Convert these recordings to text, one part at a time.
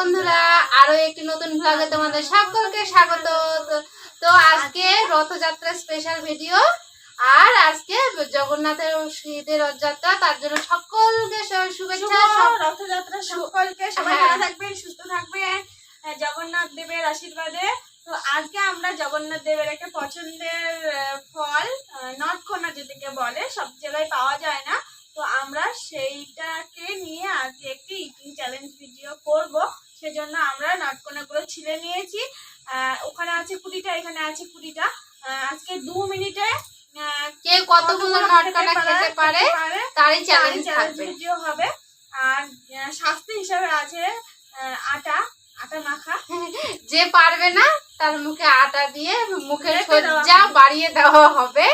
বন্ধুরা আরও একটি নতুন ভ্লগে তোমাদের সকলকে স্বাগত। তো- আজকে রথযাত্রা স্পেশাল ভিডিও আর আজকে জগন্নাথের শীতের রথযাত্রা তার জন্য সকলকে শুভেচ্ছা রথযাত্রা সকলকে সবাই হ্যাঁ। ভালো থাকবেন সুস্থ থাকবেন। জগন্নাথ দেবের আশীর্বাদে। তো আজকে আমরা জগন্নাথ দেবের একটা পছন্দের ফল নটকোনা যেটাকে বলে সব জায়গায় পাওয়া যায় না। তো আমরা সেইটাকে নিয়ে আজকে একটি ইটিং চ্যালেঞ্জ ভিডিও করব। সেজন্য আমরা নটকোনাগুলো ছিলে নিয়েছি। ওখানে আছে কুড়িটা এখানে আছে কুড়িটা। আজকে দু মিনিটে কে কতগুলো নটকানা খেতে পারে তারই চ্যালেঞ্জ ভিডিও হবে। আর শাস্তি হিসাবে আছে আটা আটা মাখা। যে পারবে না তার মুখে আটা দিয়ে মুখের সজ্জা বাড়িয়ে দেওয়া হবে।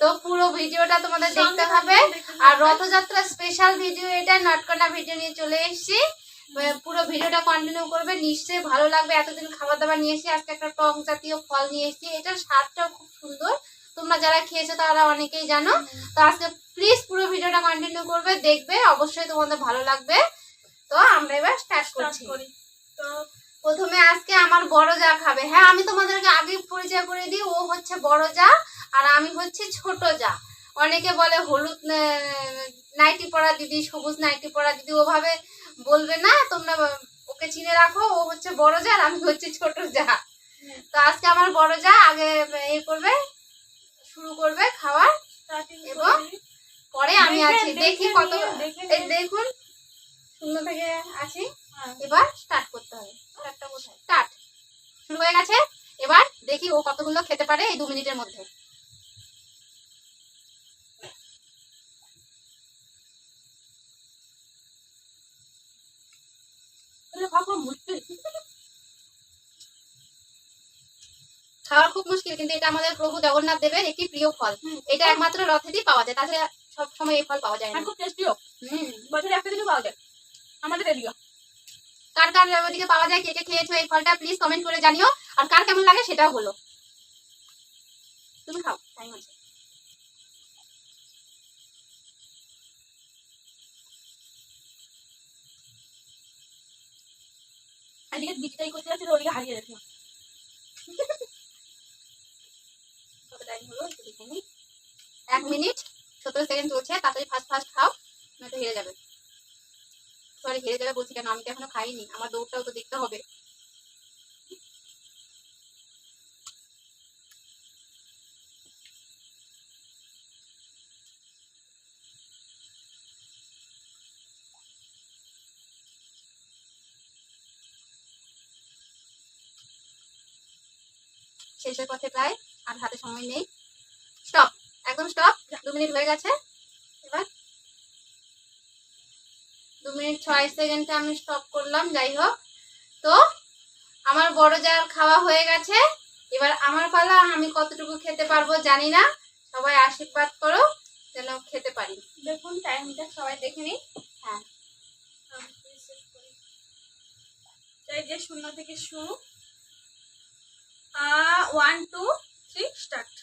তো পুরো ভিডিওটা তোমাদের দেখতে হবে। আর। রথযাত্রা স্পেশাল ভিডিও এটা নটকনা ভিডিও নিয়ে চলে এসেছি। পুরো ভিডিওটা কন্টিনিউ করবে। নিশ্চয়ই ভালো লাগবে। এতদিন খাবার দাবার নিয়ে এসেছি আজকে একটা টক জাতীয় ফল নিয়ে এসেছি এটার স্বাদটাও খুব সুন্দর। তোমরা যারা খেয়েছো তারা অনেকেই জানো। তো আজকে প্লিজ পুরো ভিডিওটা কন্টিনিউ করবে দেখবে। অবশ্যই তোমাদের ভালো লাগবে। তো আমরা এবার স্টার্ট করছি। করি। তো প্রথমে আজকে আমার বড় যা খাবে। হ্যাঁ আমি তোমাদেরকে আগেই পরিচয় করে দিই। ও হচ্ছে বড় যা আর আমি হচ্ছে ছোট যা। অনেকে বলে হলুদ নাইটি পরা দিদি সবুজ নাইটি পরা দিদি। ওভাবে বলবে না তোমরা ওকে চিনে রাখো ও হচ্ছে বড় যা আর আমি হচ্ছে ছোট যা তো আজকে আমার বড় যা আগে এ করবে শুরু করবে খাওয়ার এবং পরে আমি আছি দেখি কত। দেখুন শূন্য থেকে আছি হ্যাঁ। এবার স্টার্ট করতে হবে। কোথায়? স্টার্ট শুরু হয়ে গেছে এবার দেখি ও কতগুলো খেতে পারে এই দু মিনিটের মধ্যে। খাওয়া খুব মুশকিল। কিন্তু এটা আমাদের প্রভু জগন্নাথ দেবের একটি প্রিয় ফল। এটা একমাত্র রথেতেই পাওয়া যায় তাছাড়া সব সময় এই ফল পাওয়া যায় না। আর খুব টেস্টিও হুম। বছরে একটা দিনও পাওয়া যায়। আমাদের এদিকে। কার কার ওদিকে পাওয়া যায় কে কে খেয়েছো এই ফলটা প্লিজ কমেন্ট করে জানিও। আর কার কেমন লাগে সেটাও বলো। তুমি খাও টাইম আছে। এদিকে বিচিটাই করতে যাচ্ছে ওদিকে হারিয়ে নিই। এক মিনিট, সতেরো সেকেন্ড চলছে, তাড়াতাড়ি ফার্স্ট ফার্স্ট খাও, নয়তো হেরে যাবে। সরি হেরে যাবে বলছি কেন? আমি তো এখনও খাইনি, আমার দৌড়টাও তো দেখতে হবে। শেষের পথে প্রায়, আর হাতে সময় নেই। স্টপ একদম স্টপ দু মিনিট হয়ে গেছে। এবার দু মিনিট ছয় সেকেন্ডে আমি স্টপ করলাম, যাই হোক। তো আমার বড় যার খাওয়া হয়ে গেছে। এবার আমার পালা, আমি কতটুকু খেতে পারব জানি না। সবাই আশীর্বাদ করো, যেন খেতে পারি। দেখুন টাইমটা সবাই দেখে নিই। হ্যাঁ। যে শূন্য থেকে শুরু। One two three start.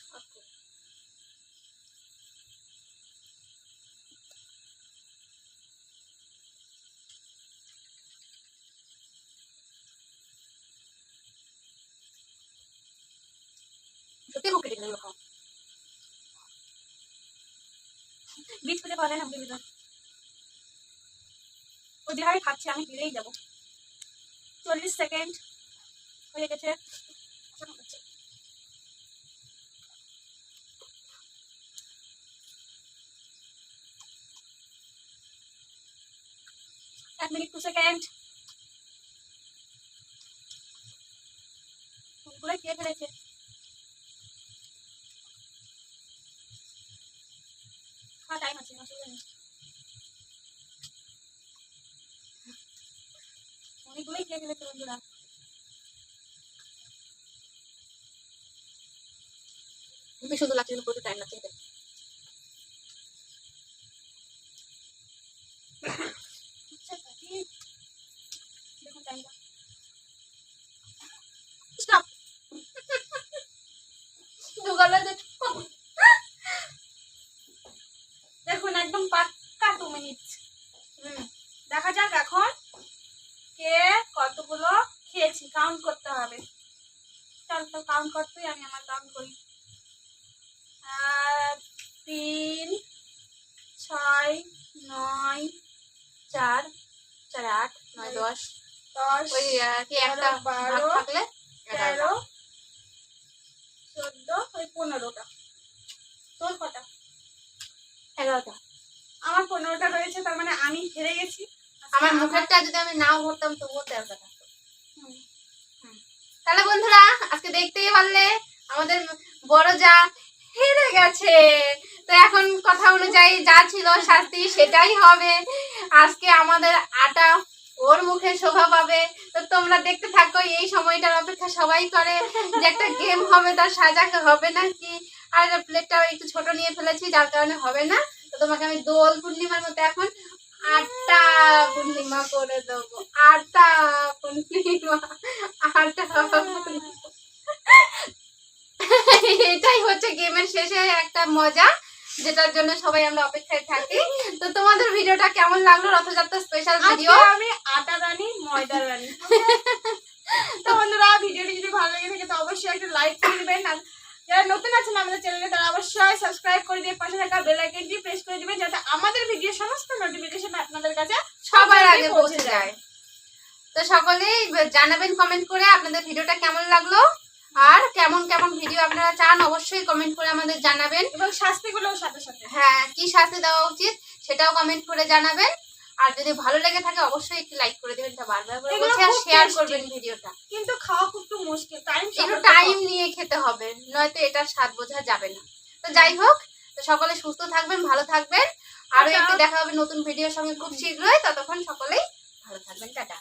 সত্যি কেটে গেল খাওয়া বীজ পেতে পারে না বুঝে ও যেভাবে খাচ্ছে, আমি ফিরেই যাব। চল্লিশ সেকেন্ড হয়ে গেছে। এক মিনিট টু সেকেন্ড ফুলগুলো কে ফেলেছে হ্যাঁ টাইম আছে অসুবিধা নেই অনেকগুলোই খেয়ে ফেলেছে বন্ধুরা খুবই সুন্দর লাগছে কিন্তু প্রচুর টাইম লাগছে খেতে। দেখুন একদম পাক্কা টু মিনিট। দেখা যাক এখন কে কতগুলো খেয়েছি। কাউন্ট করতে হবে। চল তো কাউন্ট করতেই আমি আমার কাউন্ট করি। তিন ছয় নয় চার চার আট নয় দশ। দশ ওই কি একটা বারো, থাকলে? তেরো চোদ্দ ওই পনেরোটা। তোর কটা? এগারোটা। আমার পনেরোটা রয়েছে তার মানে আমি হেরে গেছি। আমার মুখেরটা যদি আমি নাও ভরতাম তবুও তেরোটা থাকতো। হুম। তাহলে বন্ধুরা আজকে দেখতেই পারলে আমাদের বড় যা হেরে গেছে। তো এখন কথা অনুযায়ী যা ছিল শাস্তি সেটাই হবে। আজকে আমাদের আটা ওর মুখে শোভা পাবে। তো তোমরা দেখতে থাকো, এই সময়টার অপেক্ষা সবাই করে যে একটা গেম হবে, তার সাজাকে হবে না কি আর প্লেটটা একটু ছোট নিয়ে ফেলেছি, যার কারণে হবে না। তো তোমাকে আমি দোল পূর্ণিমার মতো এখন আটটা পূর্ণিমা করে দেবো। আটটা পূর্ণিমা আটটা। এটাই হচ্ছে গেমের শেষে একটা মজা যেটার জন্য সবাই আমরা অপেক্ষায় থাকি। তো তোমাদের ভিডিওটা কেমন লাগল? রথযাত্রা স্পেশাল ভিডিও আমি আটা রানি ময়দা রানি। তো বন্ধুরা ভিডিওটি যদি ভালো লেগে থাকে তো অবশ্যই একটা লাইক করে দিবেন। আর যারা নতুন আছেন আমাদের চ্যানেলে তারা অবশ্যই সাবস্ক্রাইব করে দিয়ে পাশে থাকা বেল আইকনটি প্রেস করে দিবেন যাতে আমাদের ভিডিও সমস্ত নোটিফিকেশন আপনাদের কাছে সবার আগে পৌঁছে যায়। তো সকলেই জানাবেন কমেন্ট করে আপনাদের ভিডিওটা কেমন লাগল? আর কেমন কেমন ভিডিও আপনারা চান অবশ্যই কমেন্ট করে আমাদের জানাবেন। এবং শাস্তিগুলোও সাথে সাথে। হ্যাঁ কি শাস্তি দেওয়া উচিত সেটাও কমেন্ট করে জানাবেন। আর যদি ভালো লেগে থাকে অবশ্যই একটু লাইক করে দেবেন এটা বারবার করে বলছি আর শেয়ার করবেন ভিডিওটা কিন্তু খাওয়া খুব একটু মুশকিল টাইম একটু টাইম নিয়ে খেতে হবে নয়তো এটার স্বাদ বোঝা যাবে না। তো যাই হোক তো সকলে সুস্থ থাকবেন ভালো থাকবেন। আরও একটু দেখা হবে নতুন ভিডিওর সঙ্গে খুব শীঘ্রই ততক্ষণ সকলেই ভালো থাকবেন টাটা।